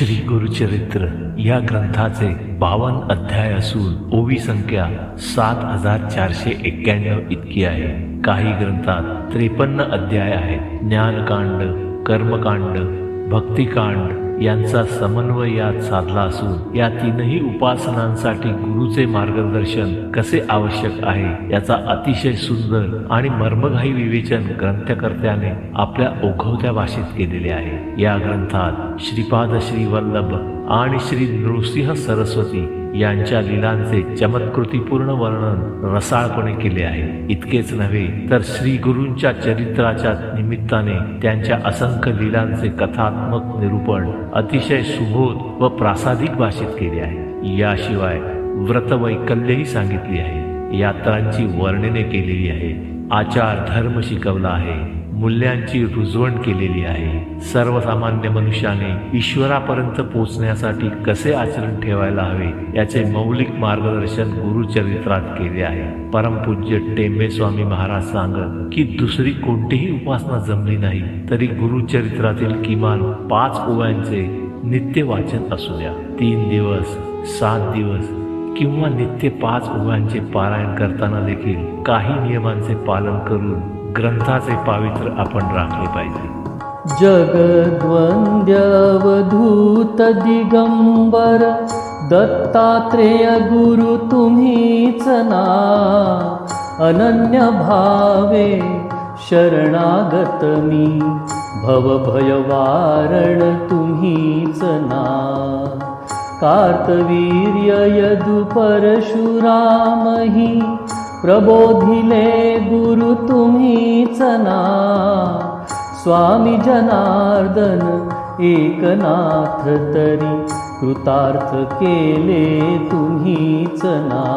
श्री गुरुचरित्र या ग्रंथाचे बावन अध्याय असून ओवी संख्या सात हजार चारशे एक्क्याण्णव इतकी आहे. काही ग्रंथात त्रेपन्न अध्याय आहेत. ज्ञानकांड कर्मकांड भक्तिकांड यांचा समन्वय यात साधला असून या तीनही उपासनांसाठी गुरुचे मार्गदर्शन कसे आवश्यक आहे याचा अतिशय सुंदर आणि मर्मघाई विवेचन ग्रंथकर्त्याने आपल्या ओघवत्या भाषेत केलेले आहे. या ग्रंथात श्रीपाद श्री वल्लभ आणि श्री नृसिंह सरस्वती यांच्या लीलांचे चमत्कृतीपूर्ण वर्णन रसाळपणे केले आहे. इतकेच नव्हे तर श्री गुरूंच्या चरित्राच्या निमित्ताने त्यांच्या असंख्य लीलांचे कथात्मक निरूपण अतिशय सुबोध व प्रासादिक भाषेत केले आहे. याशिवाय व्रतवैकल्यही सांगितली आहे. यात्रांची वर्णने केलेली आहे. आचार धर्म शिकवला आहे. मूल्यांची रुजवण केलेली आहे. सर्वसामान्य मनुष्याने ईश्वरापर्यंत पोचण्यासाठी कसे आचरण ठेवायला हवे याचे मौलिक मार्गदर्शन गुरुचरित्रात केले आहे. परमपूज्य टेंबे स्वामी महाराज सांगत की दुसरी कोणतीही उपासना जमली नाही तरी गुरुचरित्रातील किमान पाच ओव्यांचे नित्य वाचन असू द्या तीन दिवस सात दिवस किंवा नित्य पाच ओव्यांचे पारायण करताना देखील काही नियमांचे पालन करून ग्रंथाचे पावित्र आपण राखले पाहिजे. जगद्वंद्यवधूत दिगंबर दत्तात्रेय गुरु तुम्हीच ना अनन्य भावे शरणागत मी भवभयवारण तुम्हीच ना कार्तवीर्य यदु परशुरामही प्रबोधिले स्वामी जनार्दन एकनाथ तरी कृतार्थ केले तुम्हीच ना